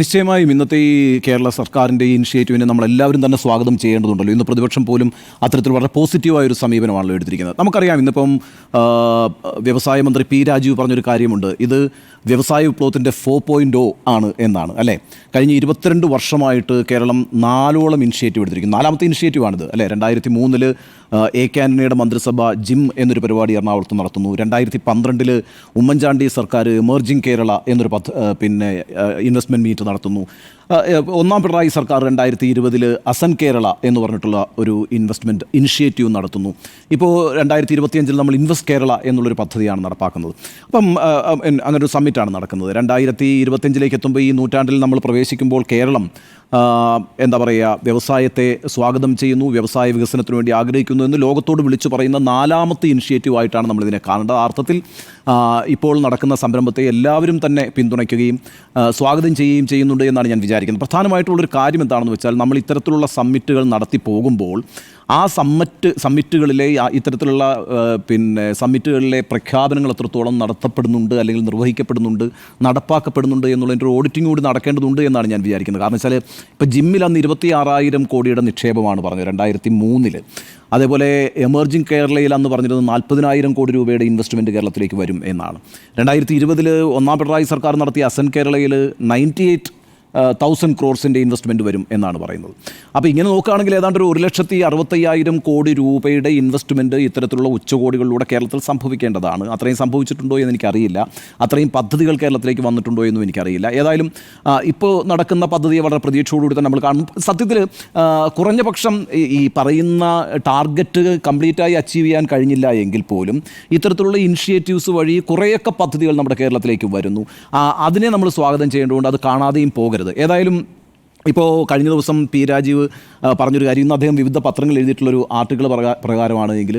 നിശ്ചയമായും ഇന്നത്തെ ഈ കേരള സർക്കാരിന്റെ ഈ ഇനിഷ്യേറ്റീവിനെ നമ്മൾ എല്ലാവരും തന്നെ സ്വാഗതം ചെയ്യേണ്ടതുണ്ടല്ലോ. ഇന്ന് പ്രതിപക്ഷം പോലും അത്തരത്തിൽ വളരെ പോസിറ്റീവായ ഒരു സമീപനമാണല്ലോ എടുത്തിരിക്കുന്നത്. നമുക്കറിയാം ഇന്നിപ്പം വ്യവസായ മന്ത്രി പി രാജീവ് പറഞ്ഞൊരു കാര്യമുണ്ട്. ഇത് വ്യവസായ വിപ്ലവത്തിന്റെ ഫോർ പോയിന്റ് ഒ ആണ് എന്നാണ് അല്ലേ? കഴിഞ്ഞ ഇരുപത്തിരണ്ട് വർഷമായിട്ട് കേരളം നാലോളം ഇനിഷ്യേറ്റീവ് എടുത്തിരിക്കുന്നു. നാലാമത്തെ ഇനിഷ്യേറ്റീവാണിത് അല്ലേ? രണ്ടായിരത്തി മൂന്നിൽ എ കെ ആന്റണിയുടെ മന്ത്രിസഭ ജിം എന്നൊരു പരിപാടി എറണാകുളത്ത് നടത്തുന്നു. രണ്ടായിരത്തി പന്ത്രണ്ടിൽ ഉമ്മൻചാണ്ടി സർക്കാർ എമർജിംഗ് കേരള എന്നൊരു പദ്ധ പിന്നെ ഇൻവെസ്റ്റ്മെന്റ് മീറ്റ് നടത്തുന്നു. ഒന്നാം പിണറായി സർക്കാർ രണ്ടായിരത്തി ഇരുപതിൽ അസൻ കേരള എന്ന് പറഞ്ഞിട്ടുള്ള ഒരു ഇൻവെസ്റ്റ്മെന്റ് ഇനിഷ്യേറ്റീവ് നടത്തുന്നു. ഇപ്പോൾ രണ്ടായിരത്തി ഇരുപത്തിയഞ്ചിൽ നമ്മൾ ഇൻവെസ്റ്റ് കേരള എന്നുള്ളൊരു പദ്ധതിയാണ് നടപ്പാക്കുന്നത്. അപ്പം ആ, ആ, അങ്ങനെ ഒരു സമ്മിറ്റാണ് നടക്കുന്നത്. രണ്ടായിരത്തി ഇരുപത്തിയഞ്ചിലേക്ക് എത്തുമ്പോൾ ഈ നൂറ്റാണ്ടിൽ നമ്മൾ പ്രവേശിക്കുമ്പോൾ കേരളം എന്താ പറയുക വ്യവസായത്തെ സ്വാഗതം ചെയ്യുന്നു വ്യവസായ വികസനത്തിന് വേണ്ടി ആഗ്രഹിക്കുന്നു എന്ന് ലോകത്തോട് വിളിച്ചു പറയുന്ന നാലാമത്തെ ഇനിഷ്യേറ്റീവ് ആയിട്ടാണ് നമ്മളിതിനെ കാണേണ്ടത്. അർത്ഥത്തിൽ ഇപ്പോൾ നടക്കുന്ന സംരംഭത്തെ എല്ലാവരും തന്നെ പിന്തുണയ്ക്കുകയും സ്വാഗതം ചെയ്യുകയും ചെയ്യുന്നുണ്ട് എന്നാണ് ഞാൻ വിചാരിക്കുന്നത്. പ്രധാനമായിട്ടുള്ളൊരു കാര്യം എന്താണെന്ന് വെച്ചാൽ നമ്മൾ ഇത്തരത്തിലുള്ള സമ്മിറ്റുകൾ നടത്തി പോകുമ്പോൾ ആ സമ്മറ്റ് സമ്മിറ്റുകളിലെ ഇത്തരത്തിലുള്ള പിന്നെ സമ്മിറ്റുകളിലെ പ്രഖ്യാപനങ്ങൾ എത്രത്തോളം നടത്തപ്പെടുന്നുണ്ട് അല്ലെങ്കിൽ നിർവഹിക്കപ്പെടുന്നുണ്ട് നടപ്പാക്കപ്പെടുന്നുണ്ട് എന്നുള്ളതിന്റെ ഒരു ഓഡിറ്റിംഗ് കൂടി നടക്കേണ്ടതുണ്ട് എന്നാണ് ഞാൻ വിചാരിക്കുന്നത്. കാരണം വെച്ചാൽ ഇപ്പോൾ ജിമ്മിൽ അന്ന് ഇരുപത്തി ആറായിരം കോടിയുടെ നിക്ഷേപമാണ് പറഞ്ഞത് രണ്ടായിരത്തി മൂന്നിൽ അതേപോലെ എമർജിംഗ് കേരളയിൽ അന്ന് പറഞ്ഞിരുന്നത് നാൽപ്പതിനായിരം കോടി രൂപയുടെ ഇൻവെസ്റ്റ്മെന്റ് കേരളത്തിലേക്ക് വരും എന്നാണ്. രണ്ടായിരത്തി ഇരുപതിൽ ഒന്നാം പിണറായി സർക്കാർ നടത്തിയ അസൻ കേരളയിൽ നയന്റി എയ്റ്റ് തൗസൻഡ് ക്രോർസിന്റെ ഇൻവെസ്റ്റ്മെന്റ് വരും എന്നാണ് പറയുന്നത്. അപ്പോൾ ഇങ്ങനെ നോക്കുകയാണെങ്കിൽ ഏതാണ്ട് ഒരു ഒരു ലക്ഷത്തി അറുപത്തയ്യായിരം കോടി രൂപയുടെ ഇൻവെസ്റ്റ്മെന്റ് ഇത്തരത്തിലുള്ള ഉച്ചകോടികളിലൂടെ കേരളത്തിൽ സംഭവിക്കേണ്ടതാണ്. അത്രയും സംഭവിച്ചിട്ടുണ്ടോ എന്ന് എനിക്കറിയില്ല. അത്രയും പദ്ധതികൾ കേരളത്തിലേക്ക് വന്നിട്ടുണ്ടോ എന്നും എനിക്കറിയില്ല. ഏതായാലും ഇപ്പോൾ നടക്കുന്ന പദ്ധതിയെ വളരെ പ്രതീക്ഷയോടുകൂടി തന്നെ നമ്മൾ കാണും. സത്യത്തിൽ കുറഞ്ഞ പക്ഷം ഈ പറയുന്ന ടാർഗറ്റ് കംപ്ലീറ്റായി അച്ചീവ് ചെയ്യാൻ കഴിഞ്ഞില്ല എങ്കിൽ പോലും ഇത്തരത്തിലുള്ള ഇനിഷ്യേറ്റീവ്സ് വഴി കുറേയൊക്കെ പദ്ധതികൾ നമ്മുടെ കേരളത്തിലേക്ക് വരുന്നു. അതിനെ നമ്മൾ സ്വാഗതം ചെയ്യേണ്ടതുകൊണ്ട് അത് കാണാതെയും പോകരുത്. ഏതായാലും ഇപ്പോൾ കഴിഞ്ഞ ദിവസം പി രാജീവ് പറഞ്ഞൊരു കാര്യം. ഇന്ന് അദ്ദേഹം വിവിധ പത്രങ്ങൾ എഴുതിയിട്ടുള്ളൊരു ആർട്ടിക്കിൾ പ്രകാ പ്രകാരമാണ് എങ്കിൽ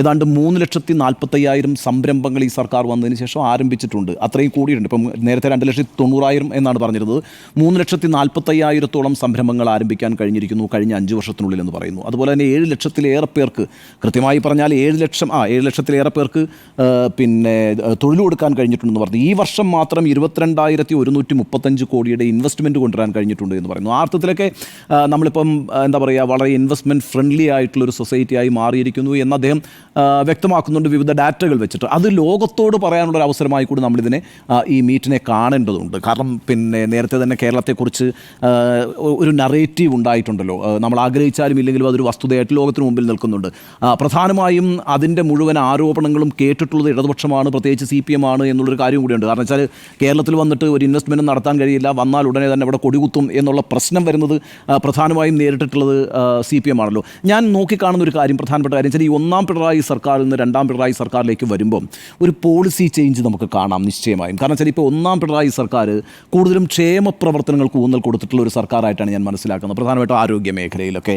ഏതാണ്ട് മൂന്ന് ലക്ഷത്തി നാൽപ്പത്തയ്യായിരം സംരംഭങ്ങൾ ഈ സർക്കാർ വന്നതിന് ശേഷം ആരംഭിച്ചിട്ടുണ്ട്. അത്രയും കൂടിയിട്ടുണ്ട്. ഇപ്പം നേരത്തെ രണ്ട് ലക്ഷത്തി തൊണ്ണൂറായിരം എന്നാണ് പറഞ്ഞിരുന്നത്. മൂന്ന് ലക്ഷത്തി നാൽപ്പത്തയ്യായിരത്തോളം സംരംഭങ്ങൾ ആരംഭിക്കാൻ കഴിഞ്ഞിരിക്കുന്നു കഴിഞ്ഞ അഞ്ച് വർഷത്തിനുള്ളിൽ എന്ന് പറയുന്നു. അതുപോലെ തന്നെ ഏഴ് ലക്ഷത്തിലേറെ പേർക്ക് കൃത്യമായി പറഞ്ഞാൽ ഏഴ് ലക്ഷം ആ ഏഴ് ലക്ഷത്തിലേറെ പേർക്ക് പിന്നെ തൊഴിൽ കൊടുക്കാൻ കഴിഞ്ഞിട്ടുണ്ടെന്ന് പറഞ്ഞു. ഈ വർഷം മാത്രം ഇരുപത്തിരണ്ടായിരത്തി ഒരുന്നൂറ്റി മുപ്പത്തഞ്ച് കോടിയുടെ ഇൻവെസ്റ്റ്മെന്റ് കൊണ്ടുവരാൻ കഴിഞ്ഞിട്ടുണ്ട് എന്ന് പറയുന്നു. ആ അർത്ഥത്തിലൊക്കെ നമ്മളിപ്പം എന്താ പറയുക വളരെ ഇൻവെസ്റ്റ്മെന്റ് ഫ്രണ്ട്ലി ആയിട്ടുള്ളൊരു സൊസൈറ്റിയായി മാറിയിരിക്കുന്നു എന്ന് അദ്ദേഹം വ്യക്തമാക്കുന്നുണ്ട് വിവിധ ഡാറ്റകൾ വെച്ചിട്ട്. അത് ലോകത്തോട് പറയാനുള്ള ഒരു അവസരമായി കൂടി നമ്മളിതിനെ ഈ മീറ്റിനെ കാണേണ്ടതുണ്ട്. കാരണം പിന്നെ നേരത്തെ തന്നെ കേരളത്തെക്കുറിച്ച് ഒരു നറേറ്റീവ് ഉണ്ടായിട്ടുണ്ടല്ലോ. നമ്മൾ ആഗ്രഹിച്ചാലും ഇല്ലെങ്കിലും അതൊരു വസ്തുതയായിട്ട് ലോകത്തിന് മുമ്പിൽ നിൽക്കുന്നുണ്ട്. പ്രധാനമായും അതിന്റെ മുഴുവൻ ആരോപണങ്ങളും കേട്ടിട്ടുള്ളത് ഇടതുപക്ഷമാണ് പ്രത്യേകിച്ച് സി പി എം ആണ് എന്നുള്ളൊരു കാര്യം കൂടിയുണ്ട്. കാരണം വെച്ചാൽ കേരളത്തിൽ വന്നിട്ട് ഒരു ഇൻവെസ്റ്റ്മെന്റ് നടത്താൻ കഴിയില്ല. വന്നാൽ ഉടനെ തന്നെ ഇവിടെ കൊടികുത്തും എന്നുള്ള പ്രശ്നം വരുന്നത് പ്രധാനമായും നേരിട്ടിട്ടുള്ളത് സി പി എം ആണല്ലോ. ഞാൻ നോക്കിക്കാണുന്ന ഒരു കാര്യം പ്രധാനപ്പെട്ട കാര്യം വെച്ചാൽ ഈ ഒന്നാം പിണറായി സർക്കാരിൽ നിന്ന് രണ്ടാം പിണറായി സർക്കാരിലേക്ക് വരുമ്പോൾ ഒരു പോളിസി ചേഞ്ച് നമുക്ക് കാണാം നിശ്ചയമായും. കാരണം വെച്ചാൽ ഇപ്പോൾ ഒന്നാം പിണറായി സർക്കാർ കൂടുതലും ക്ഷേമ പ്രവർത്തനങ്ങൾക്ക് ഊന്നൽ കൊടുത്തിട്ടുള്ള ഒരു സർക്കാരായിട്ടാണ് ഞാൻ മനസ്സിലാക്കുന്നത്. പ്രധാനമായിട്ടും ആരോഗ്യ മേഖലയിലൊക്കെ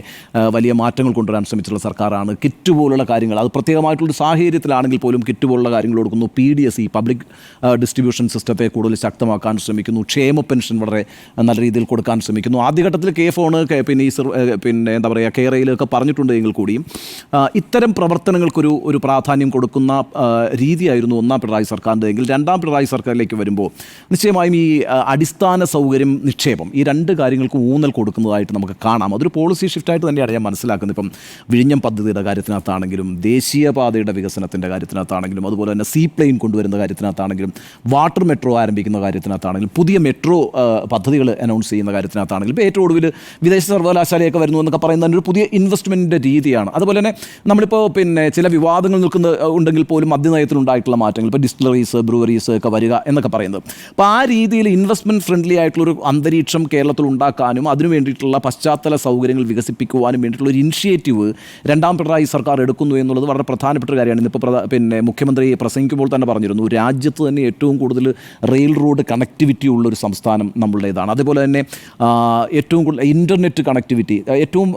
വലിയ മാറ്റങ്ങൾ കൊണ്ടുവരാൻ ശ്രമിച്ചിട്ടുള്ള സർക്കാരാണ്. കിറ്റ് പോലുള്ള കാര്യങ്ങൾ അത് പ്രത്യേകമായിട്ടുള്ള സാഹചര്യത്തിലാണെങ്കിൽ പോലും കിറ്റ് പോലുള്ള കാര്യങ്ങൾ കൊടുക്കുന്നു. പി ഡി എസ് ഇ പബ്ലിക് ഡിസ്ട്രിബ്യൂഷൻ സിസ്റ്റത്തെ കൂടുതൽ ശക്തമാക്കാൻ ശ്രമിക്കുന്നു. ക്ഷേമ പെൻഷൻ വളരെ നല്ല രീതിയിൽ കൊടുക്കാൻ ശ്രമിക്കുന്നു. ആദ്യഘട്ടത്തിൽ കെ ഫോണ് പിന്നെ ഈ പിന്നെ എന്താ പറയുക കേരളയിലൊക്കെ പറഞ്ഞിട്ടുണ്ട് എങ്കിൽ കൂടിയും ഇത്തരം പ്രവർത്തനങ്ങൾക്കൊരു ഒരു പ്രാധാന്യം കൊടുക്കുന്ന രീതിയായിരുന്നു ഒന്നാം പിണറായി സർക്കാരിന്റെ എങ്കിൽ രണ്ടാം പിണറായി സർക്കാരിലേക്ക് വരുമ്പോൾ നിശ്ചയമായും ഈ അടിസ്ഥാന സൗകര്യം നിക്ഷേപം ഈ രണ്ട് കാര്യങ്ങൾക്ക് ഊന്നൽ കൊടുക്കുന്നതായിട്ട് നമുക്ക് കാണാം. അതൊരു പോളിസി ഷിഫ്റ്റായിട്ട് തന്നെയാണ് ഞാൻ മനസ്സിലാക്കുന്നത് ഇപ്പം വിഴിഞ്ഞം പദ്ധതിയുടെ കാര്യത്തിനകത്താണെങ്കിലും ദേശീയപാതയുടെ വികസനത്തിന്റെ കാര്യത്തിനകത്താണെങ്കിലും അതുപോലെ തന്നെ സീ പ്ലെയിൻ കൊണ്ടുവരുന്ന കാര്യത്തിനകത്താണെങ്കിലും വാട്ടർ മെട്രോ ആരംഭിക്കുന്ന കാര്യത്തിനകത്താണെങ്കിലും പുതിയ മെട്രോ പദ്ധതികൾ അനൗൺസ് ചെയ്യുന്ന കാര്യത്തിനകത്താണെങ്കിലും ഇപ്പോൾ ഏറ്റവും ഒടുവിൽ വിദേശ സർവകലാശാലയൊക്കെ വരുന്നു എന്നൊക്കെ പറയുന്ന ഒരു പുതിയ ഇൻവെസ്റ്റ്മെന്റിന്റെ രീതിയാണ്. അതുപോലെ തന്നെ നമ്മളിപ്പോൾ പിന്നെ ചില വിവാദങ്ങൾ നിൽക്കുന്ന ഉണ്ടെങ്കിൽ പോലും മദ്യനയത്തിലുണ്ടായിട്ടുള്ള മാറ്റങ്ങൾ ഇപ്പോൾ ഡിസ്റ്റിലറീസ് ബ്രൂവറീസ് ഒക്കെ വരിക എന്നൊക്കെ പറയുന്നത്. അപ്പോൾ ആ രീതിയിൽ ഇൻവെസ്റ്റ്മെന്റ് ഫ്രണ്ട്ലി ആയിട്ടുള്ളൊരു അന്തരീക്ഷം കേരളത്തിൽ ഉണ്ടാക്കാനും അതിനു വേണ്ടിയിട്ടുള്ള പശ്ചാത്തല സൗകര്യങ്ങൾ വികസിപ്പിക്കുവാനും വേണ്ടിയിട്ടുള്ള ഒരു ഇനിഷ്യേറ്റീവ് രണ്ടാം പിണറായി സർക്കാർ എടുക്കുന്നു എന്നുള്ളത് വളരെ പ്രധാനപ്പെട്ട ഒരു കാര്യമാണ്. ഇന്നിപ്പോൾ പിന്നെ മുഖ്യമന്ത്രി പ്രസംഗിക്കുമ്പോൾ തന്നെ പറഞ്ഞിരുന്നു രാജ്യത്ത് തന്നെ ഏറ്റവും കൂടുതൽ റെയിൽ റോഡ് കണക്ടിവിറ്റി ഉള്ള ഒരു സംസ്ഥാനം നമ്മളുടേതാണ്. അതുപോലെ തന്നെ ഏറ്റവും കൂടുതൽ ഇന്റർനെറ്റ് കണക്ടിവിറ്റി ഏറ്റവും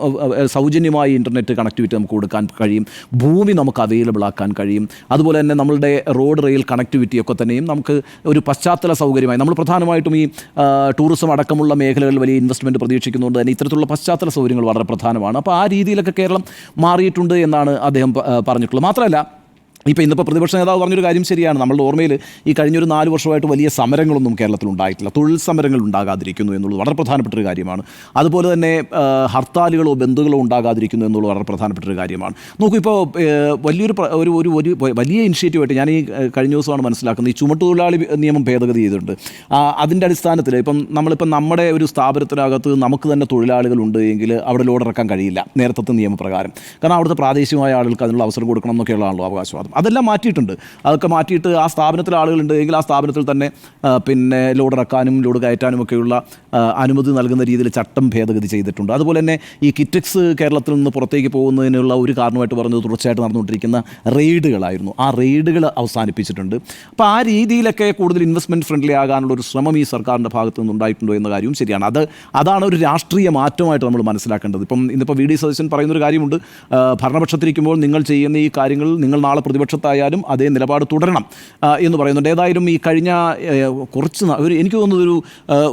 സൗജന്യമായി ഇന്റർനെറ്റ് കണക്ടിവിറ്റി നമുക്ക് കൊടുക്കാൻ കഴിയും. ഭൂമി നമുക്ക് അവൈലബിൾ ആക്കാൻ കഴിയും. അതുപോലെ തന്നെ നമ്മളുടെ റോഡ് റെയിൽ കണക്ടിവിറ്റിയൊക്കെ തന്നെയും നമുക്ക് ഒരു പശ്ചാത്തല സൗകര്യമായി നമ്മൾ പ്രധാനമായിട്ടും ഈ ടൂറിസം അടക്കമുള്ള മേഖലകളിൽ വലിയ ഇൻവെസ്റ്റ്മെന്റ് പ്രതീക്ഷിക്കുന്നതുകൊണ്ട് തന്നെ ഇത്തരത്തിലുള്ള പശ്ചാത്തല സൗകര്യങ്ങൾ വളരെ പ്രധാനമാണ്. അപ്പോൾ ആ രീതിയിലൊക്കെ കേരളം മാറിയിട്ടുണ്ട് എന്നാണ് അദ്ദേഹം പറഞ്ഞിട്ടുള്ളത്. മാത്രമല്ല ഇപ്പോൾ ഇന്നിപ്പോൾ പ്രതിപക്ഷ നേതാവ് പറഞ്ഞൊരു കാര്യം ശരിയാണ്. നമ്മളുടെ ഓർമ്മയിൽ ഈ കഴിഞ്ഞൊരു നാല് വർഷമായിട്ട് വലിയ സമരങ്ങളൊന്നും കേരളത്തിൽ ഉണ്ടായിട്ടില്ല. തൊഴിൽ സമരങ്ങൾ ഉണ്ടാകാതിരിക്കുന്നു എന്നുള്ളത് വളരെ പ്രധാനപ്പെട്ടൊരു കാര്യമാണ്. അതുപോലെ തന്നെ ഹർത്താലുകളോ ബന്ധുകളോ ഉണ്ടാകാതിരിക്കുന്നു എന്നുള്ളത് വളരെ പ്രധാനപ്പെട്ടൊരു കാര്യമാണ്. നോക്കൂ ഇപ്പോൾ വലിയൊരു ഒരു ഒരു ഒരു വലിയ ഇനിഷ്യേറ്റീവായിട്ട് ഞാൻ ഈ കഴിഞ്ഞ ദിവസമാണ് മനസ്സിലാക്കുന്നത്. ഈ ചുമട്ടുതൊഴിലാളി നിയമം ഭേദഗതി ചെയ്തിട്ടുണ്ട്. അതിന്റെ അടിസ്ഥാനത്തിൽ ഇപ്പം നമ്മളിപ്പം നമ്മുടെ ഒരു സ്ഥാപനത്തിനകത്ത് നമുക്ക് തന്നെ തൊഴിലാളികളുണ്ട് എങ്കിൽ അവിടെ ലോഡിറക്കാൻ കഴിയില്ല നേരത്തെ നിയമപ്രകാരം. കാരണം അവിടുത്തെ പ്രാദേശികമായ ആളുകൾക്ക് അതിനുള്ള അവസരം കൊടുക്കണം എന്നൊക്കെയുള്ളതാണല്ലോ അവകാശവാദം. അതെല്ലാം മാറ്റിയിട്ടുണ്ട്. അതൊക്കെ മാറ്റിയിട്ട് ആ സ്ഥാപനത്തിൽ ആളുകളുണ്ട്. എങ്കിൽ ആ സ്ഥാപനത്തിൽ തന്നെ പിന്നെ ലോഡ് ഇറക്കാനും ലോഡ് കയറ്റാനും ഒക്കെയുള്ള അനുമതി നൽകുന്ന രീതിയിൽ ചട്ടം ഭേദഗതി ചെയ്തിട്ടുണ്ട്. അതുപോലെ തന്നെ ഈ കിറ്റക്സ് കേരളത്തിൽ നിന്ന് പുറത്തേക്ക് പോകുന്നതിനുള്ള ഒരു കാരണമായിട്ട് പറഞ്ഞത് തുടർച്ചയായിട്ട് നടന്നുകൊണ്ടിരിക്കുന്ന റെയ്ഡുകളായിരുന്നു. ആ റെയ്ഡുകൾ അവസാനിപ്പിച്ചിട്ടുണ്ട്. അപ്പോൾ ആ രീതിയിലൊക്കെ കൂടുതൽ ഇൻവെസ്റ്റ്മെന്റ് ഫ്രണ്ട്ലി ആകാനുള്ള ഒരു ശ്രമം ഈ സർക്കാരിന്റെ ഭാഗത്തു നിന്നുണ്ടായിട്ടുണ്ടോ എന്ന കാര്യവും ശരിയാണ്. അത് അതാണ് ഒരു രാഷ്ട്രീയ മാറ്റമായിട്ട് നമ്മൾ മനസ്സിലാക്കേണ്ടത്. ഇപ്പം ഇന്നിപ്പോൾ വി ഡി സതീശൻ പറയുന്നൊരു കാര്യമുണ്ട്. ഭരണപക്ഷത്തിരിക്കുമ്പോൾ നിങ്ങൾ ചെയ്യുന്ന ഈ കാര്യങ്ങൾ നിങ്ങൾ നാളെ പ്രതിപക്ഷത്തായാലും അതേ നിലപാട് തുടരണം എന്ന് പറയുന്നുണ്ട്. ഏതായാലും ഈ കഴിഞ്ഞ കുറച്ച് ഒരു എനിക്ക് തോന്നുന്നതൊരു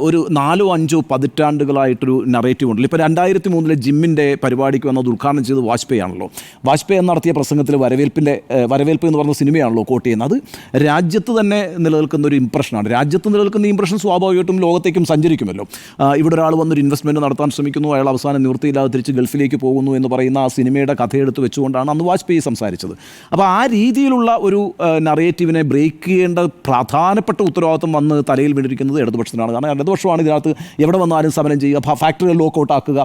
ഒരു നാലോ അഞ്ചോ പതിറ്റാണ്ടുകളായിട്ടൊരു നറേറ്റീവ് ഉണ്ടല്ലോ. ഇപ്പോൾ രണ്ടായിരത്തി മൂന്നിലെ ജിമ്മിന്റെ പരിപാടിക്ക് വന്നത് ഉദ്ഘാടനം ചെയ്ത് വാജ്പേയി ആണല്ലോ. വാജ്പേയി നടത്തിയ പ്രസംഗത്തിൽ വരവേൽപ്പിന്റെ വരവേൽപ്പ് എന്ന് പറഞ്ഞ സിനിമയാണല്ലോ കോട്ട് ചെയ്യുന്നത്. അത് രാജ്യത്ത് തന്നെ നിലനിൽക്കുന്ന ഒരു ഇംപ്രഷനാണ് രാജ്യത്ത് നിലനിൽക്കുന്ന ഇംപ്രഷൻ സ്വാഭാവികമായിട്ടും ലോകത്തേക്കും സഞ്ചരിക്കുമല്ലോ. ഇവിടെ ഒരാൾ വന്നൊരു ഇൻവെസ്റ്റ്മെന്റ് നടത്താൻ ശ്രമിക്കുന്നു അയാൾ അവസാനം നിവൃത്തിയില്ലാതെ തിരിച്ച് ഗൾഫിലേക്ക് പോകുന്നു എന്ന് പറയുന്ന ആ സിനിമയുടെ കഥയെടുത്ത് വെച്ചുകൊണ്ടാണ് അന്ന് വാജ്പേയി സംസാരിച്ചത്. അപ്പോൾ ആ രീതിയിലുള്ള ഒരു നറേറ്റീവിനെ ബ്രേക്ക് ചെയ്യേണ്ട പ്രധാനപ്പെട്ട ഉത്തരവാദിത്വം വന്ന് തലയിൽ വീണിരിക്കുന്നത് ഇടതുപക്ഷത്തിനാണ്. കാരണം ഇടതുപക്ഷമാണ് ഇതിനകത്ത് എവിടെ വന്നാലും സമരം ചെയ്യുക ഫാക്ടറികൾ ലോക്കൗട്ട് ആക്കുക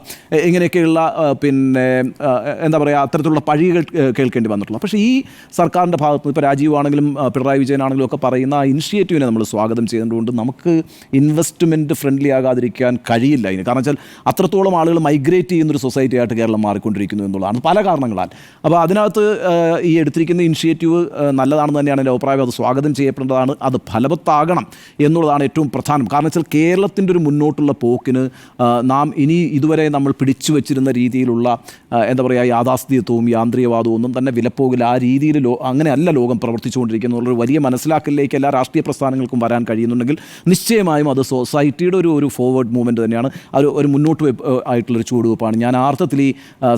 ഇങ്ങനെയൊക്കെയുള്ള പിന്നെ എന്താ പറയുക അത്തരത്തിലുള്ള പഴികൾ കേൾക്കേണ്ടി വന്നിട്ടുള്ളത്. പക്ഷേ ഈ സർക്കാരിന്റെ ഭാഗത്ത് ഇപ്പോൾ രാജീവ് ആണെങ്കിലും പിണറായി വിജയനാണെങ്കിലും ഒക്കെ പറയുന്ന ആ ഇനിഷ്യേറ്റീവിനെ നമ്മൾ സ്വാഗതം ചെയ്യുന്നതുകൊണ്ട് നമുക്ക് ഇൻവെസ്റ്റ്മെന്റ് ഫ്രണ്ട്ലി ആകാതിരിക്കാൻ കഴിയില്ല ഇതിന് കാരണം വെച്ചാൽ അത്രത്തോളം ആളുകൾ മൈഗ്രേറ്റ് ചെയ്യുന്നൊരു സൊസൈറ്റി ആയിട്ട് കേരളം മാറിക്കൊണ്ടിരിക്കുന്നു എന്നുള്ളതാണ് പല കാരണങ്ങളാൽ. അപ്പോൾ അതിനകത്ത് ഈ എടുത്തിരിക്കുന്ന ഇനിഷ്യേറ്റീവ് നല്ലതാണെന്ന് തന്നെയാണ് എന്റെ അഭിപ്രായം. അത് സ്വാഗതം ചെയ്യപ്പെടേണ്ടതാണ്. അത് ഫലവത്താകണം എന്നുള്ളതാണ് ഏറ്റവും പ്രധാനം. കാരണം വെച്ചാൽ കേരളത്തിന്റെ ഒരു മുന്നോട്ടുള്ള പോക്കിന് നാം ഇനി ഇതുവരെ നമ്മൾ പിടിച്ചു വച്ചിരുന്ന രീതിയിലുള്ള എന്താ പറയുക യാഥാസ്ഥിതിത്വവും യാന്ത്രികവാദവും ഒന്നും തന്നെ വിലപ്പോകില്ല. ആ രീതിയിൽ ലോ അങ്ങനെയല്ല ലോകം പ്രവർത്തിച്ചുകൊണ്ടിരിക്കുന്നു ഒരു വലിയ മനസ്സിലാക്കലിലേക്ക് എല്ലാ രാഷ്ട്രീയ പ്രസ്ഥാനങ്ങൾക്കും വരാൻ കഴിയുന്നുണ്ടെങ്കിൽ നിശ്ചയമായും അത് സൊസൈറ്റിയുടെ ഒരു ഒരു ഫോർവേഡ് മൂവ്മെന്റ് തന്നെയാണ്. അത് ഒരു മുന്നോട്ട് ആയിട്ടുള്ളൊരു ചുവടുവെപ്പാണ്. ഞാൻ ആർത്ഥത്തിൽ ഈ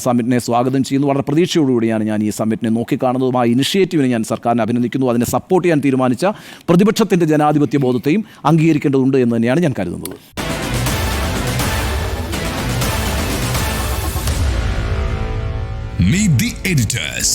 സമ്മിറ്റിനെ സ്വാഗതം ചെയ്യുന്നു. വളരെ പ്രതീക്ഷയോടുകൂടിയാണ് ഞാൻ ഈ സമ്മിറ്റിനെ നോക്കിക്കാണുന്നതും ആ ഇനിഷ്യേറ്റീവിനെ ഞാൻ സർക്കാരിനെ അഭിനന്ദിക്കുന്നു അതിനെ സപ്പോർട്ട് ചെയ്യാൻ തീരുമാനിച്ച പ്രതിപക്ഷത്തിന്റെ ജനാധിപത്യ ബോധത്തെയും അംഗീകരിക്കേണ്ടതുണ്ട് എന്ന് തന്നെയാണ് ഞാൻ കരുതുന്നത് Meet the editors.